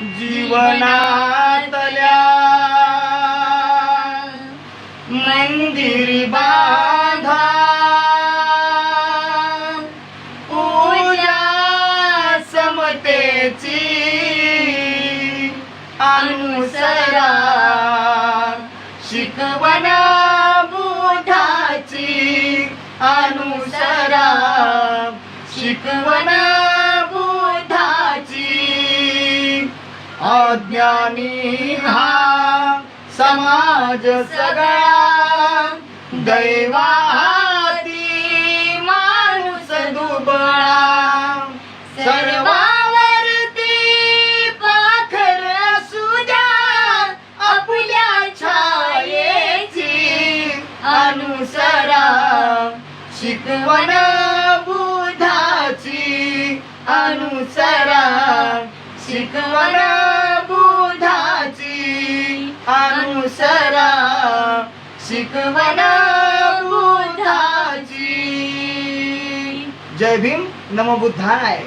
जीवनातल्या मंदिरी बांधा पूजा समतेची अनुसरा शिकवना बुधाची अनुसरा शिकवना अज्ञानी हा समाज सगळा. दैवाती माणूस दुबळा. सर्वावरती पाखर सुजा आपल्या छायेची अनुसरा. शिकवण बुधाची अनुसरा. शिकवण अनुसरा. शिकवना बुद्धाची. जय भीम. नमो बुद्धाय.